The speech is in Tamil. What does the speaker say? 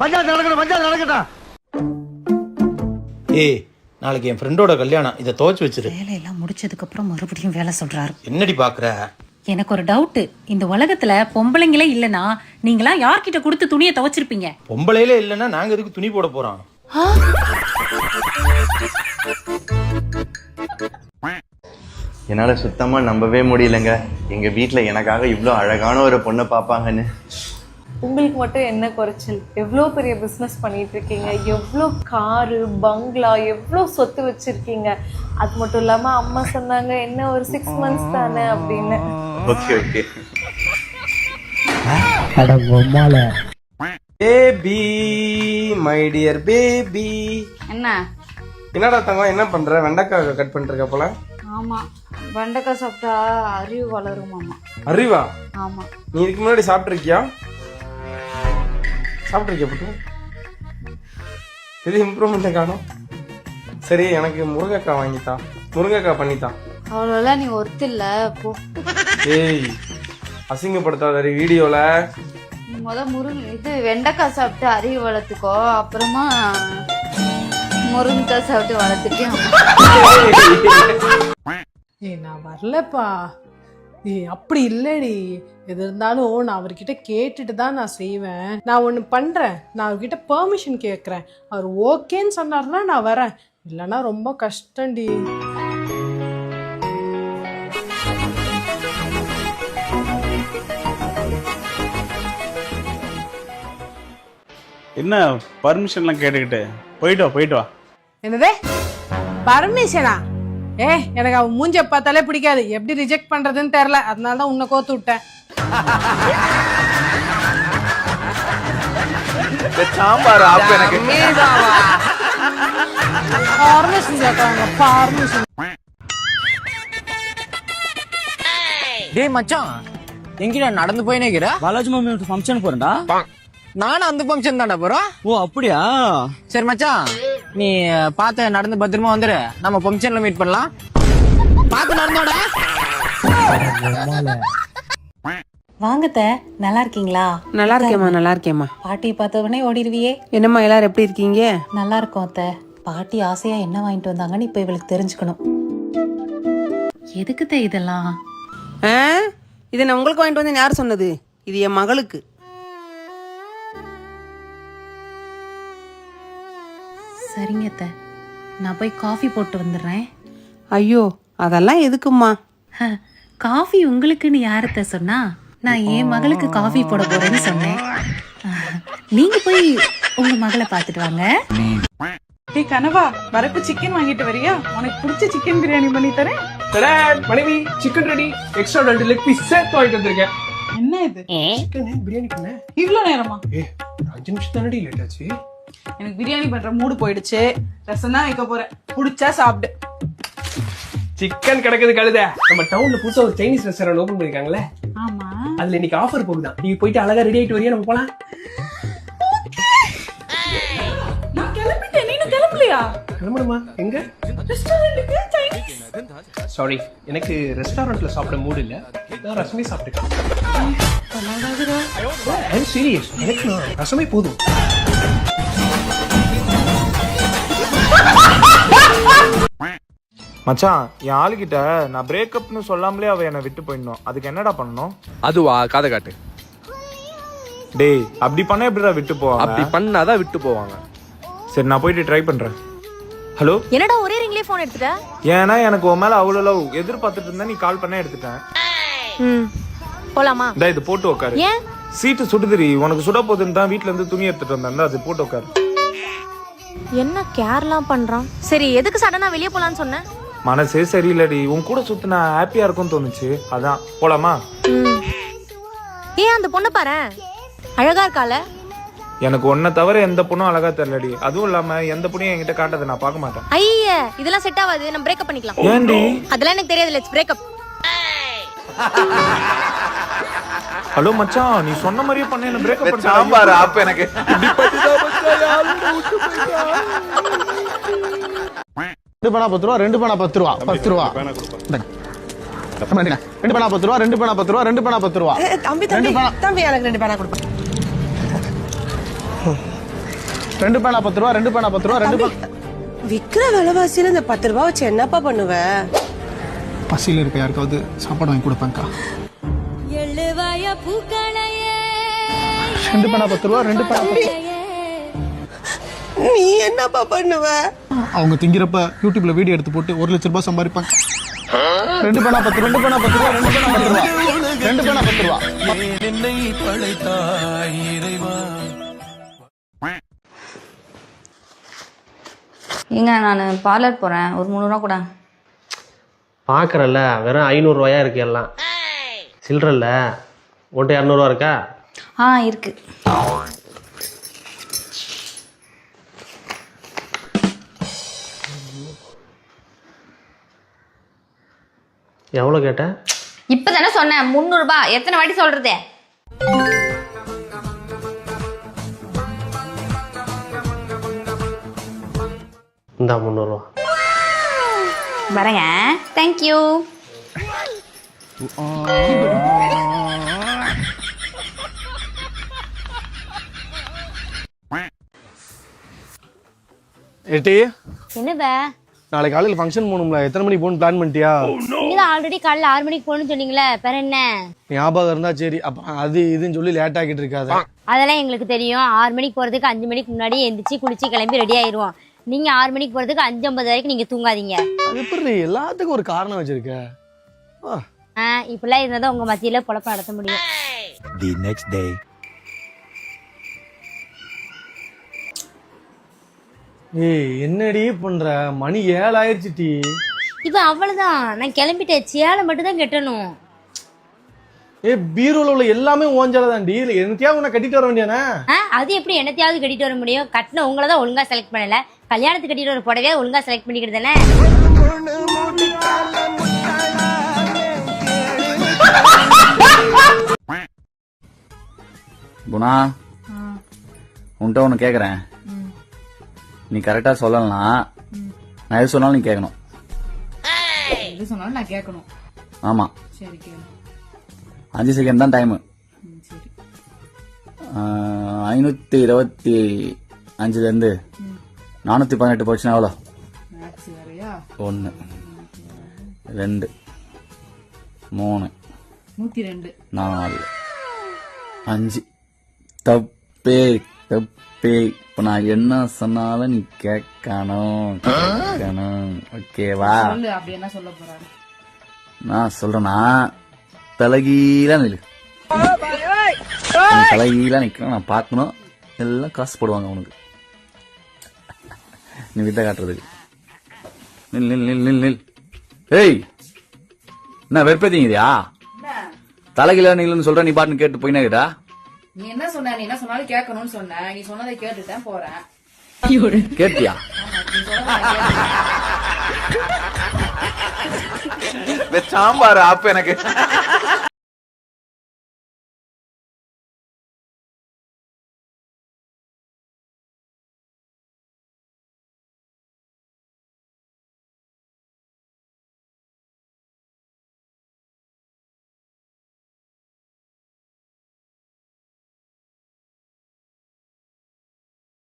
பஞ்சாயத்து நடக்கணும் பஞ்சாயத்து நடக்கட்டும். ஏய் நாளைக்கு என் ஃப்ரெண்டோட கல்யாணம். இதை துவைச்சு வச்சிரு. வேலையெல்லாம் முடிச்சதுக்கு அப்புறம் மறுபடியும் வேலை சொல்றாரு. என்னடி பாக்குற? எனக்கு ஒரு டவுட் இந்த உலகத்துல பொம்பளைங்களே இல்லனா நீங்களா யார்கிட்ட கொடுத்து துணியை துவைச்சிருப்பீங்க? பொம்பளையில இல்லைன்னா நாங்க எதுக்கு துணி போட போறோம்? என்னால் சுத்தமாக நம்பவே முடியலங்க. எங்கள் வீட்டில் எனக்காக இவ்வளோ அழகான ஒரு பொண்ணை பார்ப்பாங்கன்னு உங்களுக்கு மட்டும் என்ன குறைச்சல்? எவ்வளோ பெரிய பிஸ்னஸ் பண்ணிட்டு இருக்கீங்க எவ்வளோ காரு பங்களா எவ்வளோ சொத்து வச்சிருக்கீங்க? அது மட்டும் இல்லாமல் அம்மா சொன்னாங்க என்ன ஒரு சிக்ஸ் மந்த்ஸ் தானே? அப்படின்னு. Okay okay baby my dear baby என்ன? என்னடா தங்கம் என்ன பண்ற? வெண்டைக்காய் கட் பண்ணிட்டு இருக்க போல. ஆமா. வெண்டைக்காய் சாப்பிட்டா அறிவு வளருமாமா அறிவா? ஆமா. நீ இதுக்கு முன்னாடி சாப்பிட்ருக்கியா சாப்பிட்ருக்கியா புட்டு? இது இம்ப்ரூவ்மெண்ட் காணும். சரி எனக்கு முருங்கைக்காய் வாங்கித்தா. முருங்கைக்காய் பண்ணித்தா. அவ்வளோலாம் நீ ஒருத்து இல்ல போ. ஏய் அசிங்கப்படுத்தாத வீடியோல. நீ முத முருங்கை இது வெண்டைக்காய் சாப்பிட்டு அறிவு வளர்த்துக்கோ அப்புறமா முருங்கைக்காய் சாப்பிட்டு வளர்த்துட்டியும் ஏய் நான் வரலப்பா. ஏய் அப்படி இல்லடி. எது இருந்தாலும் நான் அவர்கிட்ட கேட்டுட்டு தான் நான் செய்வேன். நான் ஒன்று பண்ணுறேன் நான் அவர்கிட்ட பெர்மிஷன் கேட்குறேன் அவர் ஓகேன்னு சொன்னார்னா நான் வரேன். இல்லைன்னா ரொம்ப கஷ்டம்டி. என்ன பர்மிஷன்லாம் கேட்டுக்கிட்டு? போயிட்டு வா போயிட்டு வா. என்னதே? பர்மிஷனா ஏ எனக்கு அவன் மூஞ்ச பார்த்தாலே பிடிக்காது. எப்படி ரிஜெக்ட் பண்ணுறதுன்னு தெரில அதனால தான் உன்னை கோத்து விட்டேன். சாம்பார் ஆப் எனக்கு. பர்மிஷன் பர்மிஷன் டேய் மச்சான் எங்கடா நடந்து போயினே இருக்கிற? பாலாஜி மாமி ஃபங்க்ஷன் போறேன்டா. நானும் அந்த ஃபங்க்ஷன் தான்டா போறோம். ஓ அப்படியா? சரி மச்சான். நீ பார்த்து நடந்து பத்திரமா வந்துரு. நம்ம ஃபங்க்ஷன்ல மீட் பண்ணலாம். பார்த்து நடந்தோடா. வாங்கத்த நல்லா இருக்கீங்களா? நல்லா இருக்கேம்மா நல்லா இருக்கேம்மா. பாட்டியை பார்த்தவொடனே ஓடிடுவியே. என்னம்மா எல்லாரும் எப்படி இருக்கீங்க? நல்லா இருக்கும் அத்த. பாட்டி ஆசையா என்ன வாங்கிட்டு வந்தாங்கன்னு இப்ப இவளுக்கு தெரிஞ்சுக்கணும். எதுக்குத்த இதெல்லாம்? ஆ? இதை நான் உங்களுக்கு வாங்கிட்டு வந்தேன் யார் சொன்னது? இது என் மகளுக்கு. சரிங்க அத்த. நான் போய் காஃபி போட்டு வந்துடுறேன். ஐயோ அதெல்லாம் எதுக்குமா ஹ, காஃபி உங்களுக்குன்னு யாரத்த சொன்னா? நான் என் மகளுக்கு காஃபி போட போறேன்னு சொன்னேன். நீங்க போய் உங்க மகளை பார்த்துட்டு வாங்க. ஏய் கனவா வரப்பு சிக்கன் வாங்கிட்டு வரியா? உனக்கு பிடிச்ச சிக்கன் பிரியாணி பண்ணி தரேன். தரேன் மனைவி சிக்கன் ரெடி எக்ஸ்ட்ரா ரெண்டு லெக் பீஸ் சேர்த்து வாங்கிட்டு வந்திருக்கேன். என்ன இது? சிக்கன் பிரியாணி பண்ண இவ்வளோ நேரமா? ஏ அஞ்சு நிமிஷம் தானடி லேட் ஆச்சு. எனக்கு பிரியாணி பண்ற மூடு போயிடுச்சு. ரசம் தான் வைக்க போறேன். பிடிச்சா சாப்பிடு. சிக்கன் கிடக்குது கழுத. நம்ம டவுன்ல புதுசா ஒரு சைனீஸ் ரெஸ்டாரண்ட் ஓபன் பண்ணிருக்காங்களே ஆமா. அதுல இன்னைக்கு ஆஃபர் போகுதான் நீ போயிட்டு அழகா ரெடி ஆயிட்டு வரியா? நம்ம போலாம். நான் கிளம்பிட்டேன். நீனும் கிளம்பலையா? கிளம்பணுமா? எங்க? சாரி எனக்கு ரெஸ்டாரண்ட்ல சாப்பிட மூடு இல்ல. நான் ரசமே சாப்பிட்டுக்கேன் சீரியஸ் எனக்கு நான் ரசமே போதும். மச்சான் என் ஆளுகிட்ட நான் பிரேக்கப்னு சொல்லாமலே அவ என்னை விட்டு போயிடணும். அதுக்கு என்னடா பண்ணணும்? அதுவா? காதை காட்டு. டேய் அப்படி பண்ண எப்படிடா விட்டு போவாங்க? அப்படி பண்ணாதான் விட்டு போவாங்க. சரி நான் போயிட்டு ட்ரை பண்றேன். ஹலோ என்னடா ஒரே ரிங்லேயே ஃபோன் எடுத்துட்ட? ஏன்னா எனக்கு உன் மேல அவ்வளோ லவ் எதிர்பார்த்துட்டு இருந்தா நீ கால் பண்ண எடுத்துட்டேன். ம் போலாமா? இந்த இது போட்டு உட்காரு ஏன்? சீட்டு சுடுதுரி உனக்கு சுட போகுதுன்னு தான் வீட்ல இருந்து துணி எடுத்துட்டு வந்தேன். அது போட்டு உட்காரு என்ன கேர்லாம் பண்றான்? சரி எதுக்கு சடனா வெளியே போலான்னு சொன்னேன் மனசே சரியில்லடி. உன் கூட சுத்தினா ஹாப்பியா இருக்கும்னு தோணுச்சு. அதான் போலாமா? ஏன் அந்த பொண்ணை பாரு? அழகா இருக்கால எனக்கு ஒன்ன தவிர எந்த பொண்ணும் அழகா தெரியலடி. அதுவும் இல்லாம எந்த பொண்ணையும் என்கிட்ட காட்டதை நான் பார்க்க மாட்டேன். ஐய இதெல்லாம் செட் ஆகாது. நம்ம பிரேக்கப் பண்ணிக்கலாம். ஏன்டி? அதெல்லாம் எனக்கு தெரியாது. லெட்ஸ் பிரேக்கப் ஹலோ மச்சான். நீ சொன்ன மாதிரியே பண்ண. என்ன பிரேக்கப் பண்ண சாம்பார் ஆப் எனக்கு. ரெண்டு பேனா பத்து ரூபா ரெண்டு பேனா பத்து ரூபா பத்து ரூபா. ரெண்டு பேனா பத்து ரூபா ரெண்டு பேனா பத்து ரூபா ரெண்டு பேனா பத்து ரூபா தம்பி ரெண்டு பேனா தம்பி எனக்கு ரெண்டு பேரா கொடுப்பேன் ரெண்டு பேனா பத்து ரூபா ரெண்டு பேனா பத்து ரூபா ரெண்டு பேனா விக்கிற விலைவாசியில இந்த பத்து ரூபாய் வச்சு என்னப்பா பண்ணுவ பசியில் இருக்க யாருக்காவது சாப்பாடு வாங்கி கொடுப்பேன்க்கா ரெண்டு பேனா பத்து ரூபா ரெண்டு பத்து நீ என்னப்பா பண்ணுவ? அவங்க திங்கிறப்ப யூடியூப்ல வீடியோ எடுத்து போட்டு ஒரு லட்ச ரூபாய் சம்பாதிப்பாங்க. ரெண்டு பேனா பத்து ரெண்டு பேனா பத்து ரூபா ரெண்டு பேனா பத்து ரூபா. ரெண்டு பேனா பத்து ரூபா. ஏங்க நான் பார்லர் போறேன். ஒரு முந்நூறுவா கூட. பாக்குறல்ல வெறும் ஐநூறு ரூபாயா இருக்கு எல்லாம். சில்லறல்ல. ஒன்ட்டு இரநூறுவா இருக்கா? ஆ இருக்கு. எவ்வளோ கேட்ட? இப்பதானே சொன்னேன் முந்நூறுபா. எத்தனை வாட்டி சொல்றது? இந்தா முந்நூறுவா. வரேங்க. தேங்க்யூ எட்டி என்னவ நாளைக்கு காலையில் ஃபங்க்ஷன் போகணும்ல. எத்தனை மணிக்கு போகணும் பிளான் பண்ணிட்டியா? நீங்க தான் ஆல்ரெடி காலைல ஆறு மணிக்கு போகணும்னு சொன்னீங்களே வேற என்ன? ஞாபகம் இருந்தா சரி. அப்ப அது இதுன்னு சொல்லி லேட் ஆக்கிட்டு இருக்காத. அதெல்லாம் எங்களுக்கு தெரியும். ஆறு மணிக்கு போறதுக்கு அஞ்சு மணிக்கு முன்னாடி எந்திரிச்சு குளிச்சு கிளம்பி ரெடி ஆயிருவோம். நீங்க ஆறு மணிக்கு போறதுக்கு அஞ்சு ஐம்பது வரைக்கும் நீங்க தூங்காதீங்க. அது எப்படி எல்லாத்துக்கும் ஒரு காரணம் வச்சிருக்க? ஆ, இப்படிலாம் இருந்தா தான் உங்க மத்தியில பொழப்ப நடத்த முடியும். தி நெக்ஸ்ட் டே ஏய் என்னடி பண்ற? மணி ஏழு ஆயிடுச்சு டி. இப்ப அவ்வளவுதான் நான் கிளம்பிட்டேன். சேலை மட்டும் தான் கட்டணும். ஏ பீரோல உள்ள எல்லாமே ஓஞ்சால தான் டி. இல்ல என்னத்தையாவது உன்னை கட்டிட்டு வர வேண்டியானே ஆ, அது எப்படி என்னத்தையாவது கட்டிட்டு வர முடியும்? கட்டின உங்களை தான் ஒழுங்கா செலக்ட் பண்ணல. கல்யாணத்துக்கு கட்டிட்டு வர புடவையா ஒழுங்கா செலக்ட் பண்ணிக்கிட்டு தானே? குணா உன்கிட்ட ஒன்று கேட்குறேன் நீ கரெக்டாக சொல்லலாம் நான் எது சொன்னாலும் நீ கேட்கணும் எது சொன்னாலும் நான் கேட்கணும் ஆமாம் சரி கேளு. அஞ்சு செகண்ட் தான் டைமு சரி. ஐநூற்றி இருபத்தி அஞ்சுலேருந்து நானூற்றி பதினெட்டு போச்சுன்னா எவ்வளோ? ஒன்று ரெண்டு. மூணு. நூத்தி ரெண்டு. நாலு. அஞ்சு. தப்பே. தப்பே. இப்போ நான் என்ன சொன்னாலும் நீ கேட்கணும். கேட்கணும். ஓகேவா? சொல்லு அப்படி என்ன சொல்ல போறாரு? நான் சொல்றேன்னா தலைகீழா நில்லு. நீ தலைகீழா நிக்கணும். நான் பார்க்கணும். எல்லாம் காசு போடுவாங்க உனக்கு. நீ வித்த காட்டுறதுக்கு. நில் நில் நில் நில் நில். ஏய் என்ன வெறுப்பேத்தீங்கயா தலைகீழா நில்லுன்னு சொல்ற நீ பாட்டுன்னு கேட்டு போயினாக்கிட்டா நீ என்ன சொன்ன? நீ என்ன சொன்னாலும் கேட்கணும்னு சொன்ன. நீ சொன்னதை கேட்டுட்டேன் போறேன். கேட்டியா? சாம்பார் ஆப்பு எனக்கு.